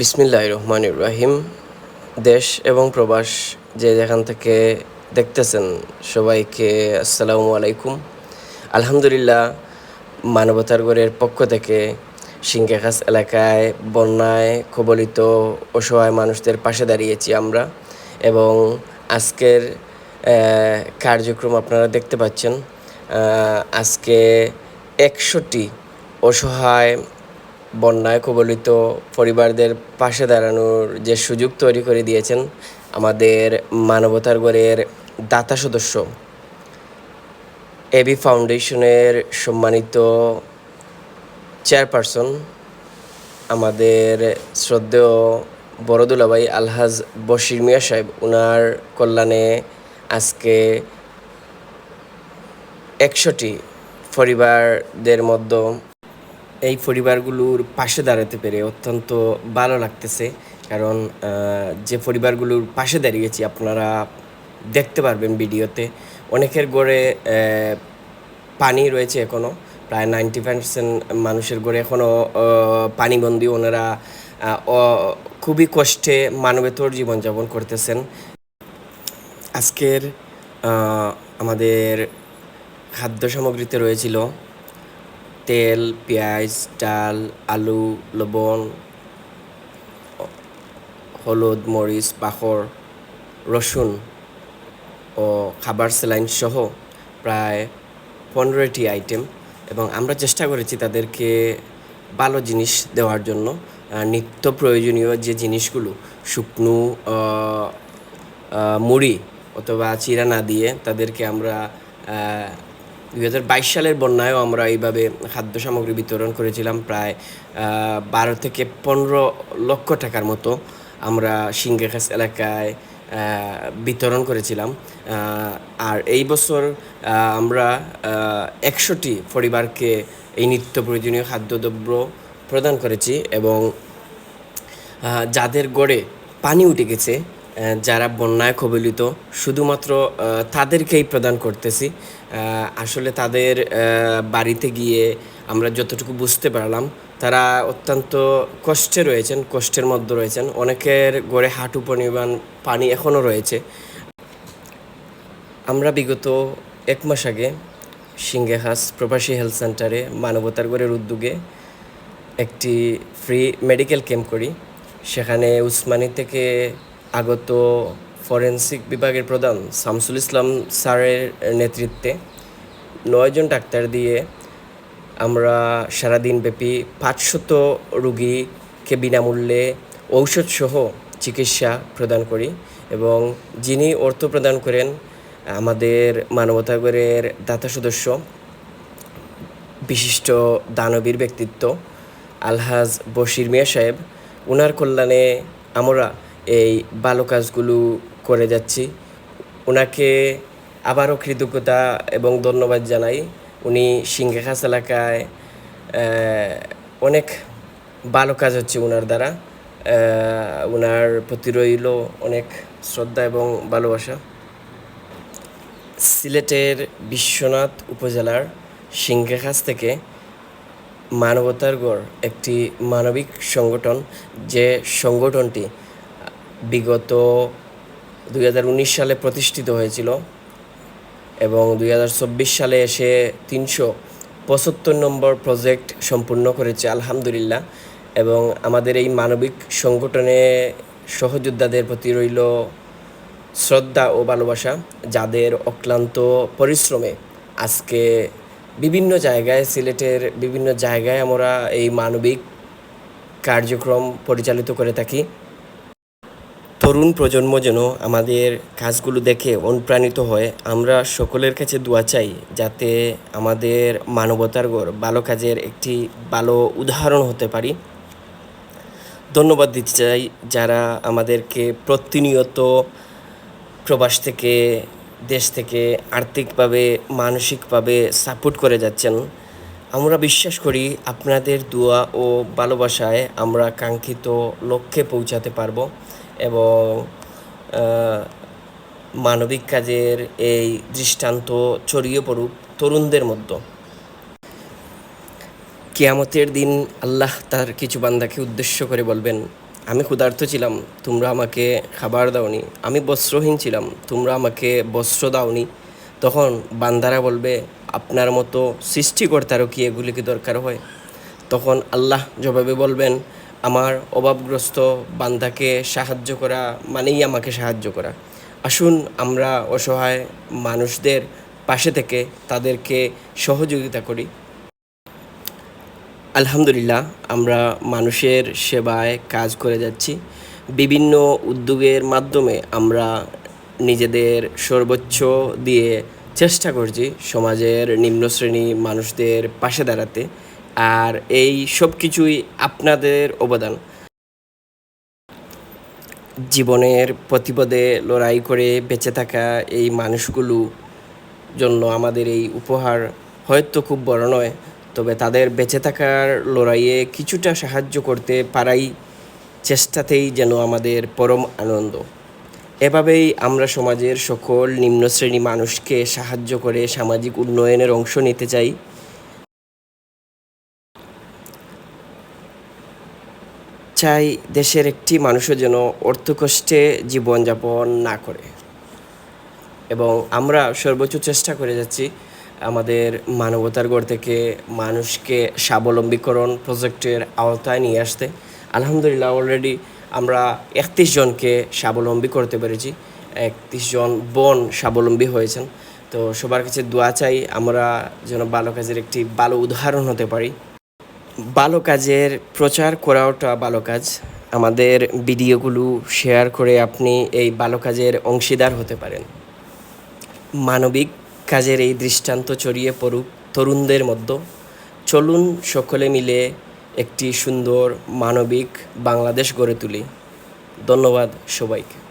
বিসমিল্লাহ রহমান ইব্রাহিম দেশ এবং প্রবাস যে যেখান থেকে দেখতেছেন সবাইকে আসসালামু আলাইকুম। আলহামদুলিল্লাহ, মানবতার গড়ের পক্ষ থেকে সিংহেখাস এলাকায় বন্যায় কবলিত অসহায় মানুষদের পাশে দাঁড়িয়েছি আমরা এবং আজকের কার্যক্রম আপনারা দেখতে পাচ্ছেন। আজকে একশোটি অসহায় বন্যায় কবলিত পরিবারদের পাশে দাঁড়ানোর যে সুযোগ তৈরি করে দিয়েছেন আমাদের মানবতার গড়ের দাতা সদস্য, এবি ফাউন্ডেশনের সম্মানিত চেয়ারপারসন আমাদের শ্রদ্ধেয় বড়দুলাভাই আলহাজ বশির মিয়া সাহেব ওনার কল্যাণে আজকে একশোটি পরিবারদের মধ্যে এই পরিবারগুলোর পাশে দাঁড়াতে পেরে অত্যন্ত ভালো লাগতেছে। কারণ যে পরিবারগুলোর পাশে দাঁড়িয়েছি, আপনারা দেখতে পারবেন ভিডিওতে। অনেকের গড়ে পানি রয়েছে এখনও প্রায় নাইনটি পার্সেন্ট মানুষের গড়ে এখনও পানিবন্দী ওনারা খুবই কষ্টে মানবেতর জীবনযাপন করতেছেন। আজকের আমাদের খাদ্য সামগ্রীতে রয়েছিল তেল, পেঁয়াজ, ডাল, আলু, লবণ, হলুদ, মরিচ পাখর রসুন ও খাবার স্যালাইন সহ প্রায় পনেরোটি আইটেম এবং আমরা চেষ্টা করেছি তাদেরকে ভালো জিনিস দেওয়ার জন্য নিত্য প্রয়োজনীয় যে জিনিসগুলো, শুকনো মুড়ি অথবা চিরা না দিয়ে তাদেরকে আমরা দুই হাজার বাইশ সালের বন্যায়ও আমরা এইভাবে খাদ্য সামগ্রী বিতরণ করেছিলাম প্রায় বারো থেকে পনেরো লক্ষ টাকার মতো আমরা সিংহেখাস এলাকায় বিতরণ করেছিলাম। আর এই বছর আমরা একশোটি পরিবারকে এই নিত্য প্রয়োজনীয় খাদ্যদ্রব্য প্রদান করেছি এবং যাদের গড়ে পানি উঠে গেছে যারা বন্যায় কবলিত শুধুমাত্র তাদেরকেই প্রদান করতেছি। আসলে তাদের বাড়িতে গিয়ে আমরা যতটুকু বুঝতে পারলাম, তারা অত্যন্ত কষ্টে রয়েছেন, কষ্টের মধ্যে রয়েছেন। অনেকের গড়ে হাঁটু পরিমাণ পানি এখনও রয়েছে। আমরা বিগত এক মাস আগে সিংহেহাস প্রবাসী হেলথ সেন্টারে মানবতার গড়ের উদ্যোগে একটি ফ্রি মেডিকেল ক্যাম্প করি। সেখানে উসমানি থেকে আগত ফরেন্সিক বিভাগের প্রধান শামসুল ইসলাম স্যারের নেতৃত্বে নয়জন ডাক্তার দিয়ে আমরা সারাদিনব্যাপী পাঁচশত রুগীকে বিনামূল্যে ঔষধসহ চিকিৎসা প্রদান করি এবং যিনি অর্থ প্রদান করেন, আমাদের মানবতাগরের দাতা সদস্য, বিশিষ্ট দানবীর ব্যক্তিত্ব আলহাজ বশির মিয়া সাহেব ওনার কল্যাণে আমরা এই ভালো কাজগুলো করে যাচ্ছি। ওনাকে আবারও কৃতজ্ঞতা এবং ধন্যবাদ জানাই। উনি সিংহেখাস এলাকায় অনেক ভালো কাজ হচ্ছে ওনার দ্বারা। ওনার প্রতি রইল অনেক শ্রদ্ধা এবং ভালোবাসা। সিলেটের বিশ্বনাথ উপজেলার সিংহেখাস থেকে মানবতার গড় একটি মানবিক সংগঠন, যে সংগঠনটি বিগত দুই হাজার উনিশ সালে প্রতিষ্ঠিত হয়েছিল এবং দুই হাজার চব্বিশ সালে এসে তিনশো পঁচাত্তর নম্বর প্রজেক্ট সম্পূর্ণ করেছে, আলহামদুলিল্লাহ। এবং আমাদের এই মানবিক সংগঠনে সহযোদ্ধাদের প্রতি রইল শ্রদ্ধা ও ভালোবাসা, যাদের অক্লান্ত পরিশ্রমে আজকে বিভিন্ন জায়গায়, সিলেটের বিভিন্ন জায়গায় আমরা এই মানবিক কার্যক্রম পরিচালিত করে থাকি। তরুণ প্রজন্ম যেন আমাদের কাজগুলো দেখে অনুপ্রাণিত হয়, আমরা সকলের কাছে দোয়া চাই যাতে আমাদের মানবতার ভালো কাজের একটি ভালো উদাহরণ হতে পারি। ধন্যবাদ দিতে চাই যারা আমাদেরকে প্রতিনিয়ত প্রবাস থেকে, দেশ থেকে আর্থিকভাবে, মানসিকভাবে সাপোর্ট করে যাচ্ছেন। আমরা বিশ্বাস করি আপনাদের দোয়া ও ভালোবাসায় আমরা কাঙ্ক্ষিত লক্ষ্যে পৌঁছাতে পারব। এবং মানবিক কাজের এই দৃষ্টান্ত ছড়িয়ে পড়ুক তরুণদের মধ্যে। কিয়ামতের দিন আল্লাহ তার কিছু বান্দাকে উদ্দেশ্য করে বলবেন, আমি ক্ষুধার্ত ছিলাম, তোমরা আমাকে খাবার দাওনি। আমি বস্ত্রহীন ছিলাম, তোমরা আমাকে বস্ত্র দাওনি। তখন বান্দারা বলবে, আপনার মতো সৃষ্টিকর্তারও কি এগুলি কি দরকার হয়? তখন আল্লাহ জবাবে বলবেন আমার অভাবগ্রস্ত বান্দাকে সাহায্য করা মানেই আমাকে সাহায্য করা। আসুন আমরা অসহায় মানুষদের পাশে থেকে তাদেরকে সহযোগিতা করি। আলহামদুলিল্লাহ, আমরা মানুষের সেবায় কাজ করে যাচ্ছি। বিভিন্ন উদ্যোগের মাধ্যমে আমরা নিজেদের সর্বোচ্চ দিয়ে চেষ্টা করছি সমাজের নিম্ন শ্রেণি মানুষদের পাশে দাঁড়াতে। আর এই সব কিছুই আপনাদের অবদান। জীবনের প্রতিপদে লড়াই করে বেঁচে থাকা এই মানুষগুলো জন্য আমাদের এই উপহার হয়তো খুব বড় নয়, তবে তাদের বেঁচে থাকার লড়াইয়ে কিছুটা সাহায্য করতে পারাই চেষ্টাতেই যেন আমাদের পরম আনন্দ। এভাবেই আমরা সমাজের সকল নিম্ন শ্রেণি মানুষকে সাহায্য করে সামাজিক উন্নয়নের অংশ নিতে চাই। চাই দেশের একটি মানুষও যেন অর্থকষ্টে জীবনযাপন না করে। এবং আমরা সর্বোচ্চ চেষ্টা করে যাচ্ছি আমাদের মানবতার গড় থেকে মানুষকে স্বাবলম্বীকরণ প্রজেক্টের আওতায় নিয়ে আসতে। আলহামদুলিল্লাহ অলরেডি আমরা একত্রিশ জনকে স্বাবলম্বী করতে পেরেছি। একত্রিশ জন বোন স্বাবলম্বী হয়েছেন। তো সবার কাছে দোয়া চাই আমরা যেন ভালো কাজের একটি ভালো উদাহরণ হতে পারি। ভালো কাজের প্রচার করাওটা ভালো কাজ আমাদের ভিডিওগুলো শেয়ার করে আপনি এই ভালো কাজের অংশীদার হতে পারেন। মানবিক কাজের এই দৃষ্টান্ত ছড়িয়ে পড়ুক তরুণদের মধ্যে। চলুন সকলে মিলে একটি সুন্দর মানবিক বাংলাদেশ গড়ে তুলি। ধন্যবাদ সবাইকে।